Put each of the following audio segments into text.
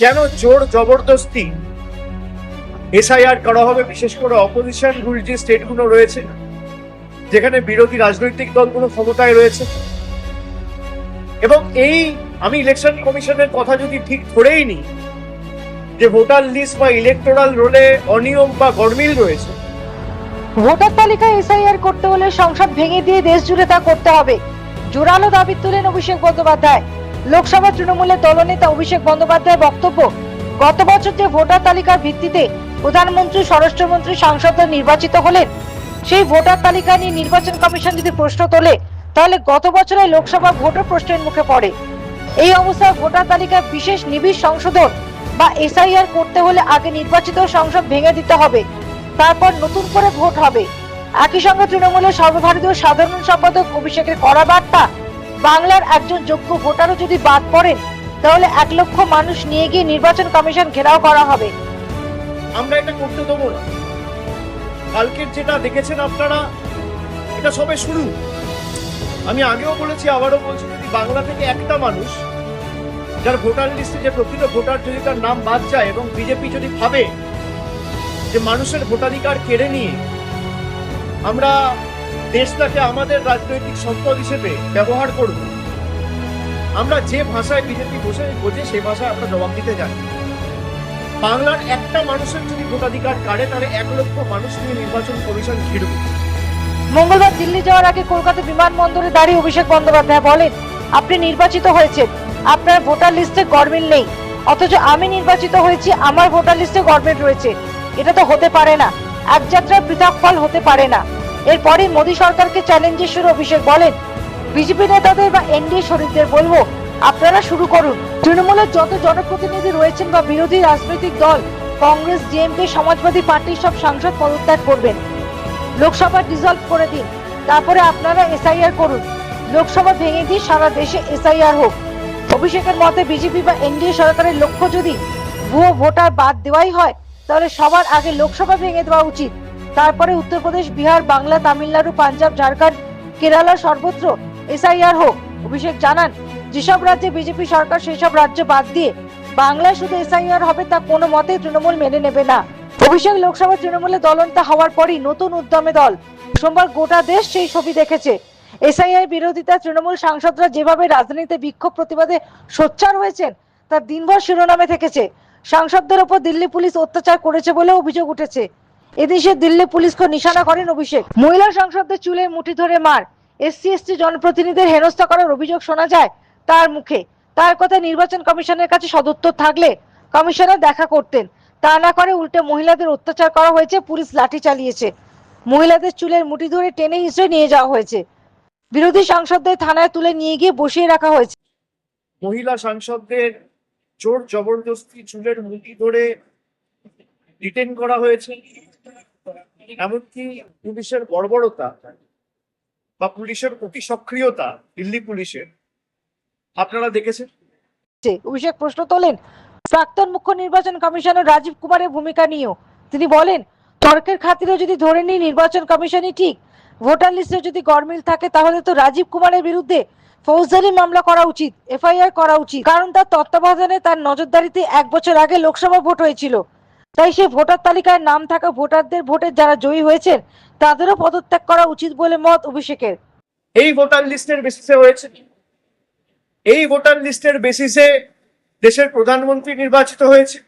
কেন জোর জবরদস্তি? এসআইআর করা হবে, বিশেষ করে অপোজিশন রুল যে স্টেটগুলো রয়েছে, যেখানে বিরোধী রাজনৈতিক দলগুলো ক্ষমতায় রয়েছে। এবং এই আমি ইলেকশন কমিশনের কথা যদি ঠিক ধরেই নিই, যে ভোটার লিস্ট বা ইলেকটোরাল রোলে অনিয়ম বা গরমিল রয়েছে, ভোটার তালিকায় এসআইআর করতে হলে সংসদ ভেঙে দিয়ে দেশ জুড়ে তা করতে হবে। জোরালো দাবি তুলেন অভিষেক বন্দ্যোপাধ্যায়। লোকসভা তৃণমূলের দলনেতা অভিষেক বন্দ্যোপাধ্যায়ের বক্তব্য, গত বছর যে ভোটার তালিকার ভিত্তিতে প্রধানমন্ত্রী, স্বরাষ্ট্রমন্ত্রী, সাংসদরা নির্বাচিত হলেন, সেই ভোটার তালিকা নিয়ে নির্বাচন কমিশন যদি প্রশ্ন তোলে, তাহলে গত বছরের লোকসভা ভোটও প্রশ্নের মুখে পড়ে। এই অবস্থায় ভোটার তালিকার বিশেষ নিবিড় সংশোধন বা এসআইআর করতে হলে আগে নির্বাচিত সংসদ ভেঙে দিতে হবে, তারপর নতুন করে ভোট হবে। একই সঙ্গে তৃণমূলের সর্বভারতীয় সাধারণ সম্পাদক অভিষেকের কড়া বার্তা বাংলার একজন যোগ্য ভোটারও যদি বাদ পড়েন, তাহলে এক লক্ষ মানুষ নিয়ে গিয়ে নির্বাচন কমিশন ঘেরাও করা হবে। আমরা এটা করতে দেবো না। কালকের যেটা দেখেছেন আপনারা, এটা সবে শুরু। আমি আগেও বলেছি, আবারও বলছি, যদি বাংলা থেকে একটা মানুষ, যার ভোটার লিস্টে যে প্রকৃত ভোটার যদি তার নাম বাদ যায় এবং বিজেপি যদি ভাবে যে মানুষের ভোটাধিকার কেড়ে নিয়ে আমরা দেশটাকে আমাদের রাজনৈতিক সম্পদ হিসেবে ব্যবহার করব। আমরা যে ভাষায় বিজেপি বসে বোঝে, সেই ভাষায় আমরা জবাব দিতে জানি। বাংলার একটা মানুষের যদি ভোটাধিকার কাড়ে, তাহলে এক লক্ষ মানুষ নিয়ে নির্বাচন কমিশন ঘিরবে। মঙ্গলবার দিল্লি যাওয়ার আগে কলকাতা বিমানবন্দরে দাঁড়িয়ে অভিষেক বন্দ্যোপাধ্যায় বলেন, আপনি নির্বাচিত হয়েছেন। আপনার ভোটার লিস্টে গরমিল নেই। অথচ আমি নির্বাচিত হয়েছি, আমার ভোটার লিস্টে গরমিল রয়েছে। এটা তো হতে পারে না। এক যাত্রার পৃথক ফল হতে পারে না। এরপরে মোদী সরকারকে চ্যালেঞ্জের শুরু অভিষেক বলেন। বিজেপি নেতাদের বা এনডিএ শরীরদের বলব, আপনারা শুরু করুন। তৃণমূলের যত জনপ্রতিনিধি রয়েছেন বা বিরোধী রাজনৈতিক দল, কংগ্রেস ডিএমকে সমাজবাদী পার্টির সব সাংসদ পদত্যাগ করবেন। লোকসভা ডিসলভ করে দিন। তারপরে আপনারা এসআইআর করুন। লোকসভা ভেঙে দিয়ে সারা দেশে এসআইআর হোক। অভিষেকের মতে বিজেপি বা এনডিএ সরকারের লক্ষ্য যদি ভুয়ো ভোটার বাদ দেওয়াই হয়, তাহলে সবার আগে লোকসভা ভেঙে দেওয়া উচিত। তারপরে উত্তরপ্রদেশ বিহার, বাংলা, তামিলনাড়ু, পাঞ্জাব, ঝাড়খণ্ড, কেরালা সর্বত্র এসআইআর হোক, অভিষেক জানান, যেসব রাজ্যে বিজেপি সরকার সেসব রাজ্য বাদ দিয়ে বাংলায় শুধু এসআইআর হবে তা কোনো মতেই তৃণমূল মেনে নেবে না। অভিষেক লোকসভা তৃণমূলে দলনতা হওয়ার পরই নতুন উদ্যমে দল। সোমবার গোটা দেশ সেই ছবি দেখেছে। এসআইআই বিরোধিতা তৃণমূল সাংসদরা যেভাবে রাজনীতিতে বিক্ষোভ প্রতিবাদে সোচ্চার হয়েছেন, তা দিনভর শিরোনামে থেকেছে। সাংসদদের ওপর দিল্লি পুলিশ অত্যাচার করেছে বলে অভিযোগ উঠেছে। এদেশে দিল্লি পুলিশকে নিশানা করেন অভিষেক। মহিলা সাংসদদের চুলে মুঠি ধরে মার। এসসি, এসটি জনপ্রতিনিধিদের হেনস্থা করার অভিযোগ শোনা যায় তার মুখে। তার কথা নির্বাচন কমিশনের কাছে সদুত্তর থাকলে কমিশনার দেখা করতেন। তা না করে উল্টে মহিলাদের অত্যাচার করা হয়েছে, পুলিশ লাঠি চালিয়েছে। মহিলাদের চুলের মুঠি ধরে টেনে হিসেবে নিয়ে যাওয়া হয়েছে। বিরোধী সাংসদদের থানায় তুলে নিয়ে গিয়ে বসিয়ে রাখা হয়েছে। মহিলা সাংসদদের জোর জবরদস্তি চুলের মুঠি ধরে ডিটেন করা হয়েছে। এমনকি পুলিশের বর্বরতা বা পুলিশের অতি সক্রিয়তা দিল্লি পুলিশের। আপনারা দেখেছেন। অভিষেক প্রশ্ন তোলেন। প্রাক্তন মুখ্য নির্বাচন কমিশনার রাজীব কুমারের ভূমিকা নিয়েও। তিনি বলেন, তর্কের খাতিরে যদি ধরে নিই, নির্বাচন কমিশনই ঠিক। ভোটার লিস্টে যদি গরমিল থাকে, তাহলে তো রাজীব কুমারের বিরুদ্ধে ফৌজদারি মামলা করা উচিত, এফআইআর করা উচিত। কারণ তার তত্ত্বাবধানে তার নজরদারিতে এক বছর আগে লোকসভা ভোট হয়েছিল। তাই সে ভোটার তালিকায় নাম থাকা ভোটারদের ভোটে যারা জয়ী হয়েছেন, তাদেরও পদত্যাগ করা উচিত বলে মত অভিষেকের। এই ভোটার লিস্টের বেসিসে হয়েছে এই ভোটার লিস্টের বেসিসে দেশের প্রধানমন্ত্রী নির্বাচিত হয়েছে।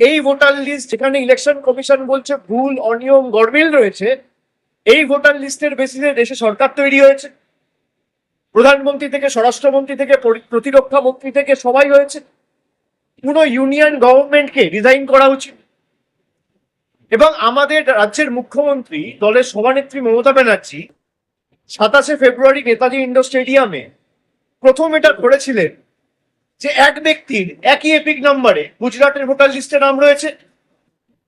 এই ভোটার লিস্ট যেখানে ইলেকশন কমিশন বলছে ভুল, অনিয়ম, গরমিল রয়েছে, এই ভোটার লিস্টের বেসিসে দেশে সরকার তৈরি হয়েছে। প্রধানমন্ত্রী থেকে, স্বরাষ্ট্রমন্ত্রী থেকে প্রতিরক্ষা মন্ত্রী থেকে সবাই হয়েছে। পুরো ইউনিয়ন গভর্নমেন্টকে রিজাইন করা উচিত। এবং আমাদের রাজ্যের মুখ্যমন্ত্রী, দলের সভানেত্রী মমতা ব্যানার্জি সাতাশে ফেব্রুয়ারি নেতাজি ইন্ডোর স্টেডিয়ামে প্রথম এটা করেছিলেন যে এক ব্যক্তির একই এপিক নম্বরে গুজরাটের ভোটার লিস্টে নাম রয়েছে,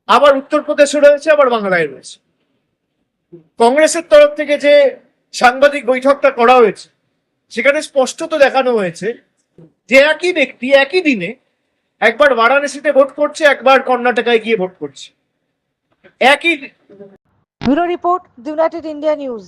আবার উত্তরপ্রদেশে রয়েছে, আবার বাংলায় রয়েছে। কংগ্রেসের তরফ থেকে যে সাংবাদিক বৈঠকটা করা হয়েছে, সেখানে স্পষ্টত দেখানো হয়েছে যে একই ব্যক্তি একই দিনে একবার বারাণসীতে ভোট করছে, একবার কর্ণাটকায় গিয়ে ভোট করছে। একই bureau report, United India News.